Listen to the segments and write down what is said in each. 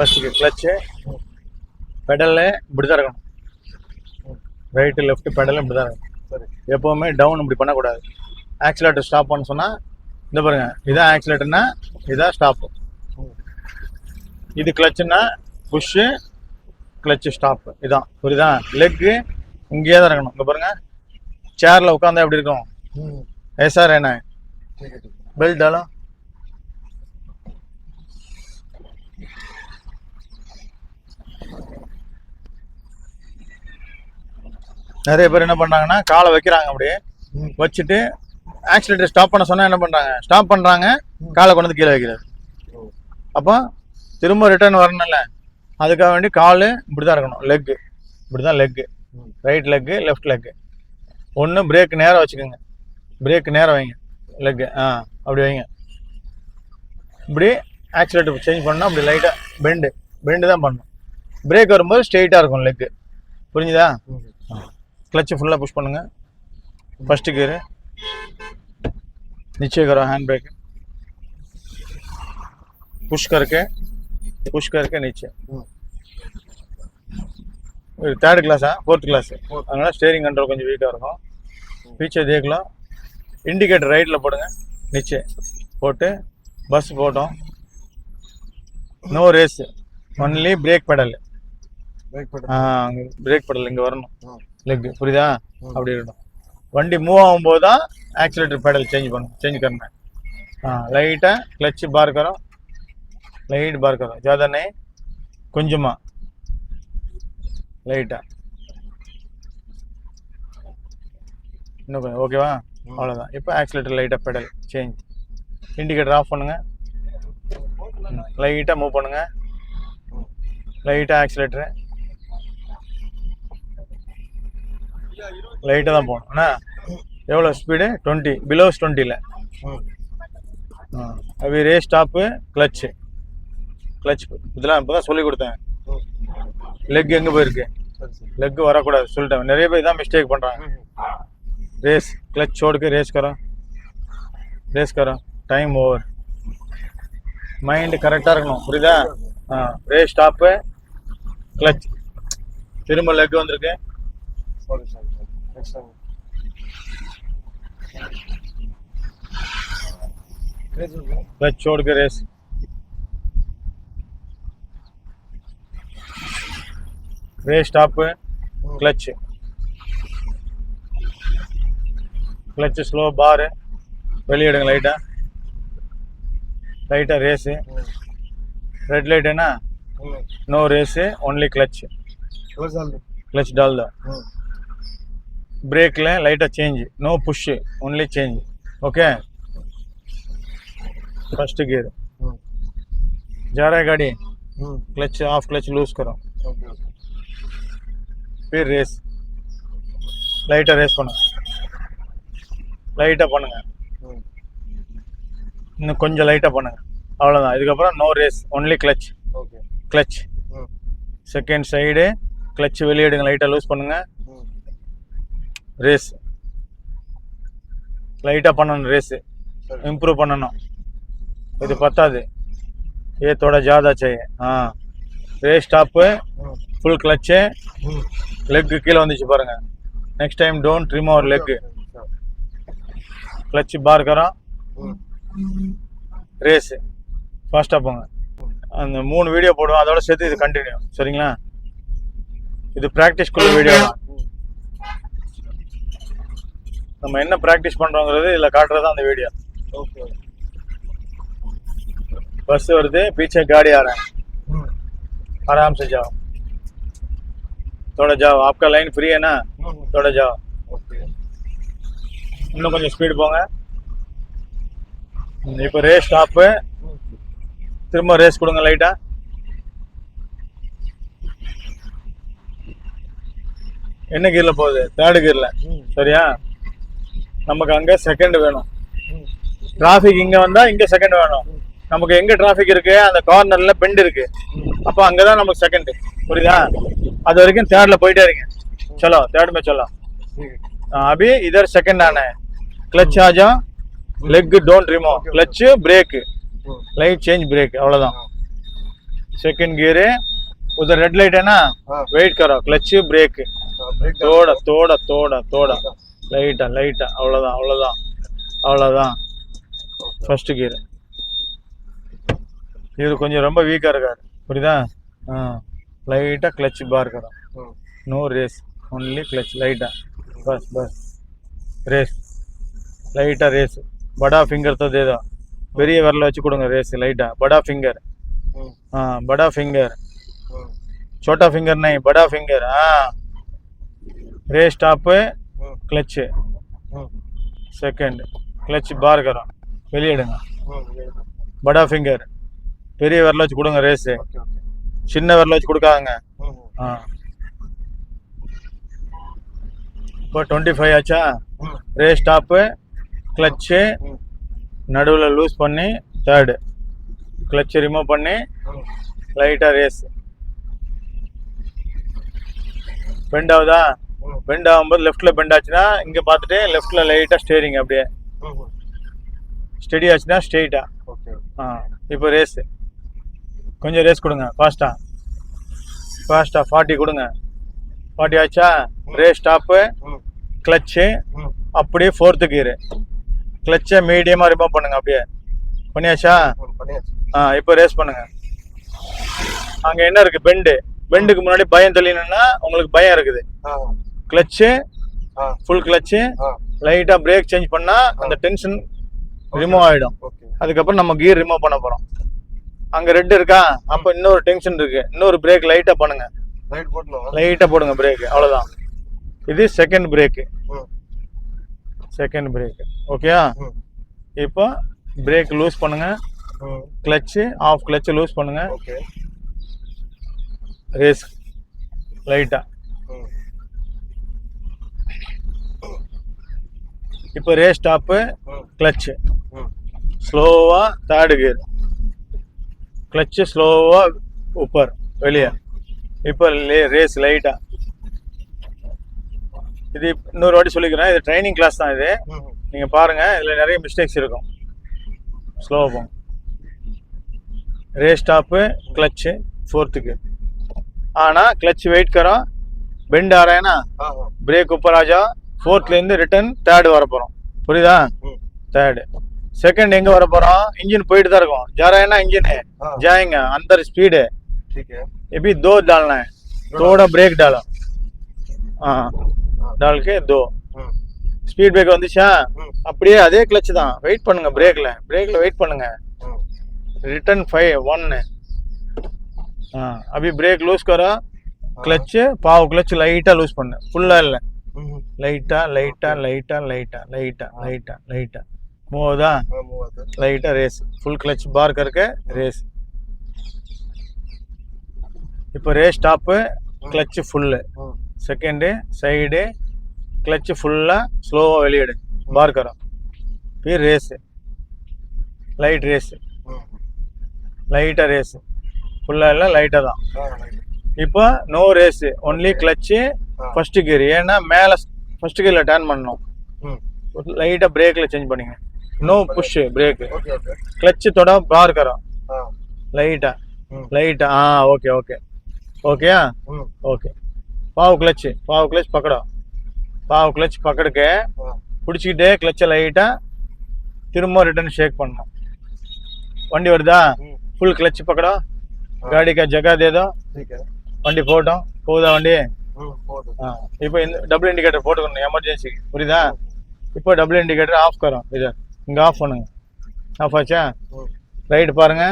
First clutch பெடலில் இப்படி தான் இருக்கணும். ரைட்டு லெஃப்ட்டு பெடலும் இப்படி தான் இருக்கணும். சரி எப்போவுமே டவுன் இப்படி பண்ணக்கூடாது. ஆக்சிலேட்டர் ஸ்டாப் பண்ண சொன்னால் இந்த பாருங்க இதான் ஆக்சிலேட்டர்னா இதான் ஸ்டாப்பு இது கிளச்சுன்னா புஷ்ஷு கிளச்சு ஸ்டாப்பு இதான் புரியுதா? லெக்கு இங்கேயே தான் இருக்கணும். இங்கே பாருங்கள் சேரில் உட்காந்தா எப்படி இருக்கும்? ஏ சார் என்ன? பெல்ட் எல்லாம் நிறைய பேர் என்ன பண்ணாங்கன்னா காலை வைக்கிறாங்க அப்படியே வச்சுட்டு ஆக்சிலேட்டர் ஸ்டாப் பண்ண சொன்னால் என்ன பண்ணுறாங்க ஸ்டாப் பண்ணுறாங்க காலை கொண்டு வந்து கீழே வைக்கிறது. அப்போ திரும்ப ரிட்டர்ன் வரணும்ல. அதுக்காக வேண்டி கால் இப்படி தான் இருக்கணும். லெக்கு இப்படி தான் leg right leg left leg ஒன்று பிரேக் நேராக வச்சுக்கோங்க. பிரேக் நேராக வைங்க. லெக்கு ஆ அப்படி வைங்க. இப்படி ஆக்சிலேட்டர் சேஞ்ச் பண்ணால் அப்படி லைட்டாக பெண்டு பெண்டு தான் பண்ணணும் பிரேக் வரும்போது ஸ்ட்ரெயிட்டாக இருக்கும் லெக்கு புரிஞ்சுதா? ம் क्लच फुल्ला पुश பண்ணுங்க फर्स्ट गियर नीचे करो हैंड ब्रेक पुश करके पुश करके नीचे ம் தேர்ட் கிளாஸா ஃபோர்த் கிளாஸ் அதனால ஸ்டேரிங் கண்ட்ரோல் கொஞ்சம் வீக்காக இருக்கும் பீச்சை தேக்கலாம் இண்டிகேட்டர் ரைட்டில் போடுங்க நிச்சே போட்டு பஸ் போட்டோம் no race only brake pedal brake पड़ பிரேக் பெடல் இங்கே வரணும் हाँ லெக் புரியுதா? அப்படி இருக்கணும் வண்டி மூவ் ஆகும்போது தான் ஆக்சிலேட்டர் பேடல் சேஞ்ச் பண்ணும் சேஞ்ச் கரணும் ஆ லைட்டாக கிளச்சு பார் கரோம் லைட் பார் கரோம். ஜாதனை கொஞ்சமாக லைட்டாக இன்னும் கொஞ்சம் ஓகேவா அவ்வளோதான் இப்போ ஆக்சிலேட்டர் லைட்டாக பெடல் சேஞ்ச் இண்டிகேட்டர் ஆஃப் பண்ணுங்கள் லைட்டாக மூவ் பண்ணுங்கள் லைட்டாக ஆக்சிலேட்டரு லைட்டாக தான் போகணும். அண்ணா எவ்வளோ ஸ்பீடு டுவெண்ட்டி பிலோஸ் டுவெண்ட்டியில் அவி ரே ஸ்டாப்பு கிளச்சு கிளச் இதெல்லாம் இப்போ தான் சொல்லி கொடுத்தேன் லெக் எங்கே போயிருக்கு? லெக் வரக்கூடாது சொல்லிட்டேன். நிறைய பேர் தான் மிஸ்டேக் பண்ணுறாங்க ரேஸ் கிளச் ஓடுக்கு ரேஸ் கரோ ரேஸ் கரோ டைம் ஓவர் மைண்டு கரெக்டாக இருக்கணும். புரியுதா? ஆ. ரேஸ் ஸ்டாப்பு கிளச் திரும்ப லெக் வந்திருக்கு. Sorry sir next time craze हो गया क्लच छोड़ के race race stop clutch clutch slow பாரு வெளியிடுங்க லைட்டாக லைட்டாக ரேஸு ரெட் லைட் என்ன hmm no race only clutch और डाल दो क्लच डाल दो हम्म ब्रेक लें light change no push only change okay first gear hmm जा रहा है गाड़ी hmm clutch off clutch loose करो ओके फिर रेस லைட்டாக ரேஸ் பண்ணுங்க லைட்டாக பண்ணுங்க हम्म இன்னும் கொஞ்சம் லைட்டாக பண்ணுங்க அவ்வளோதான் இதுக்கப்புறம் no race only clutch okay clutch hmm second side clutch வெளியிடுங்க லைட்டாக லூஸ் பண்ணுங்க हम्म ரேஸ் லைட்டாக பண்ணணும் ரேஸு सर इम्प्रूव பண்ணணும் இது பத்தாது ये थोड़ा ज़्यादा चाहिए हाँ race stop hmm full clutch hmm leg கீழே வந்துச்சு பாருங்க next time don't remove leg clutch bar carrom hmm race ஃபாஸ்ட்டாக போங்க அந்த மூணு வீடியோ போடுவோம் அதோட சேர்த்து இது கண்டினியூ சரிங்களா இது ப்ராக்டிஸ்க்குள்ள வீடியோ தான் நம்ம என்ன ப்ராக்டிஸ் பண்ணுறோங்கிறது இதில் காட்டுறது தான் அந்த வீடியோ ओके बस வருது पीछे गाड़ी आ रहा है हम्म आराम से जाओ थोड़ा जाओ आपका लाइन फ्री है ना हम्म थोड़ा जाओ ओके இன்னும் கொஞ்சம் ஸ்பீடு போங்க இப்போ ரேஸ் ஸ்டாப்பு திரும்ப ரேஸ் கொடுங்க லைட்டா என்ன கியர்ல போகுது தேர்டு கியர்ல हम्म சரியா நமக்கு அங்க செகண்ட் வேணும் हम्म டிராஃபிக் இங்க வந்தா இங்க செகண்ட் வேணும் நமக்கு எங்க டிராஃபிக் இருக்கு அந்த கார்னர்ல பெண்ட் இருக்கு அப்போ அங்கதான் நமக்கு செகண்ட் புரியுதா அது வரைக்கும் தேர்ட்ல போயிட்டே இருங்க चलो थर्ड में चलो ठीक है हाँ, अभी इधर सेकंड आना है क्लच आ जाओ leg don't remove clutch brake hmm light change brake அவ்வளோதான் सेकंड गियर है उधर रेड लाइट है ना हाँ वेट करो क्लच ब्रेक हाँ, ब्रेक डाउन தோட தோட தோட தோட லைட்டா லைட்டா அவ்வளோதான் அவ்வளோதான் அவ்வளோதான் ஓகே ஃபர்ஸ்ட் கியர் இது கொஞ்சம் ரொம்ப வீக்காக இருக்காரு புரியுதா ஆ லைட்டாக கிளச் பார் இருக்கிறோம் ம் नो रेस ओनली क्लच लाइटा बस बस रेस லைட்டா ரேஸ் படா ஃபிங்கர் தான் தேதா பெரிய விரல வச்சு கொடுங்க ரேஸ் லைட்டா படா ஃபிங்கர் ம் हाँ बड़ा फिंगर ம் छोटा फिंगर नहीं बड़ा फिंगर हाँ race stop clutch second clutch பார்கரம் வெளியிடுங்க. படா ஃபிங்கர் பெரிய விரல வச்சு கொடுங்க ரேஸு சின்ன விரல வச்சு கொடுக்காதுங்க. இப்போ டுவெண்ட்டி ஃபைவ் ஆச்சா? ரேஸ் ஸ்டாப்பு கிளச்சு நடுவில் லூஸ் பண்ணி தேர்டு கிளச்சு ரிமூவ் பண்ணி லைட்டாக ரேஸ் ரெண்டாவதா? பெண்ட் ஆகும்போது லெஃப்ட்டில் பெண்ட் ஆச்சுன்னா இங்கே பார்த்துட்டு லெஃப்ட்டில் லைட்டாக ஸ்டேரிங் அப்படியே. ஸ்டெடி ஆச்சுன்னா ஸ்ட்ரெயிட்டாக ஓகே ஆ இப்போ ரேஸு கொஞ்சம் ரேஸ் கொடுங்க ஃபாஸ்ட்டாக ஃபாஸ்ட்டாக ஃபார்ட்டி கொடுங்க. ஃபார்ட்டி ஆச்சா? ரேஸ் ஸ்டாப்பு கிளச்சு அப்படியே ஃபோர்த்து கியரு கிளச்சை மீடியமாக ரிமூவ் பண்ணுங்க அப்படியே. பண்ணியாச்சா? ஆ இப்போ ரேஸ் பண்ணுங்க. அங்கே என்ன இருக்குது பெண்டு பெண்டுக்கு முன்னாடி பயம் தெரியணும்னா உங்களுக்கு பயம் இருக்குது. கிளச்சு ஃபுல் கிளச்சு லைட்டாக பிரேக் சேஞ்ச் பண்ணால் அந்த டென்ஷன் ரிமூவ் ஆகிடும் ஓகே அதுக்கப்புறம் நம்ம கியர் ரிமூவ் பண்ண போகிறோம் அங்கே ரெட் இருக்கா? அப்போ இன்னொரு டென்ஷன் இருக்கு. இன்னொரு பிரேக் லைட்டாக பண்ணுங்க. லைட்டாக போடுங்க பிரேக் அவ்வளோதான் இது செகண்ட் பிரேக்கு செகண்ட் பிரேக் ஓகேயா ம். இப்போ பிரேக் லூஸ் பண்ணுங்க. கிளச்சு ஆஃப் கிளச்சு லூஸ் பண்ணுங்க. ஓகே ரேஸ் லைட்டாக இப்போ ரேஸ் ஸ்டாப்பு ம் கிளச்சு ம் ஸ்லோவாக தேர்டு கியர் கிளச்சு ஸ்லோவாக உப்பர் வெளியே இப்போ ரேஸ் லைட்டாக இது இன்னொரு வாட்டி சொல்லிக்கிறேன் இது ட்ரைனிங் கிளாஸ் தான் இது ம் நீங்கள் பாருங்கள் இதில் நிறைய மிஸ்டேக்ஸ் இருக்கும் ஸ்லோவாக போகும் ரேஸ் ஸ்டாப்பு கிளச்சு फोर्थ आना क्लच वेट करो பெண்ட் आ रहा है ना हाँ हाँ பிரேக் ऊपर आ जाओ ஃபோர்த்லேருந்து ரிட்டர்ன் தேர்டு வர போகிறோம் புரியுதா? தேர்டு செகண்ட் எங்கே வர போகிறோம் இன்ஜின் போயிட்டு தான் இருக்கும். ஜாராயினா இன்ஜின் ஜாயிங்க. அந்த ஸ்பீடு எப்படி தோ डालना தோட பிரேக் ब्रेक डालो हाँ डाल के ஸ்பீட் பிரேக் வந்துச்சா? அப்படியே அதே கிளச் தான். வெயிட் பண்ணுங்க பிரேக்ல பிரேக்ல வெயிட் பண்ணுங்க. ரிட்டர்ன் ஃபைவ் ஒன்னு हाँ अभी ब्रेक लूज करो क्लच पाव क्लच लाइटा பண்ணு. ஃபுல்லா இல்லை. லைட்டா லைட்டா லைட்டா லைட்டா லைட்டா லைட்டா லைட்டಾ. மூவதா? லைட்டா ரேஸ் ஃபுல் கிளச் பார் கருக்கு ரேஸ் இப்போ race top clutch full second side clutch ஃபுல்லாக ஸ்லோவாக வெளியிடு. பார் கரம் பீர் ரேஸு லைட் ரேஸு லைட்டாக ரேஸு ஃபுல்லாக எல்லாம் லைட்டாக தான். இப்போ no race only clutch first gear ஏன்னா மேலே ஃபர்ஸ்ட் கியரில் டர்ன் பண்ணணும். லைட்டாக பிரேக்கில் சேஞ்ச் பண்ணுங்க நோ புஷ் பிரேக் கிளச் தொட பார் கரம். லைட்டா லைட்டா ஆ. ஓகே ஓகே ஓகே ஓகே பாவு கிளச் பாவு கிளச் பக்கடம். பாவு கிளச் பக்கடுக்கு. பிடிச்சிக்கிட்டே கிளச்சை லைட்டா திரும்ப ரிட்டர்ன் ஷேக் பண்ணணும். வண்டி வருதா? Full clutch பக்கடம். காடிக்கா ஜகா தேதோ வண்டி போட்டோம் போகுதா வண்டி? இப்போ இந்த டபுள் இண்டிகேட்டர் போட்டுக்கணும் எமர்ஜென்சிக்கு புரியுதா? இப்போ டபுள் இண்டிகேட்டர் ஆஃப் கரோம் இது இங்கே ஆஃப் பண்ணுங்க. ஆஃப் ஆச்சா? ரைட் பாருங்க.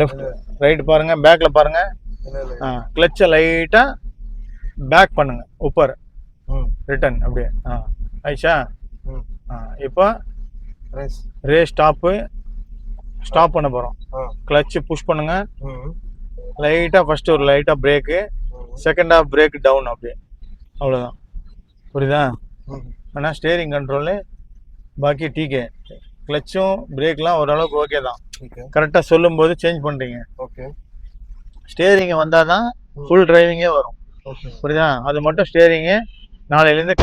லெஃப்ட் ரைட் பாருங்க. பேக்ல பாருங்க. கிளச்சை லைட்டாக பேக் பண்ணுங்க. உப்பர் ரிட்டர்ன் அப்படியே. ஆ ஆயிஷா இப்போ ரே ஸ்டாப்பு ஸ்டாப் பண்ண போகிறோம் கிளச்சு புஷ் பண்ணுங்க. லைட்டாக ஃபஸ்ட்டு ஒரு லைட்டாக brake second off brake down அப்படி அவ்வளோதான் புரியுதா? ஆனால் ஸ்டேரிங் கண்ட்ரோலு பாக்கி டிகே கிளச்சும் பிரேக்லாம் ஓரளவுக்கு ஓகே தான். கரெக்டாக சொல்லும் போது சேஞ்ச் பண்ணுறீங்க ஓகே ஸ்டேரிங் வந்தால் தான் ஃபுல் டிரைவிங்கே வரும். புரியுதா? அது மட்டும் ஸ்டேரிங்கு நாளையிலேருந்து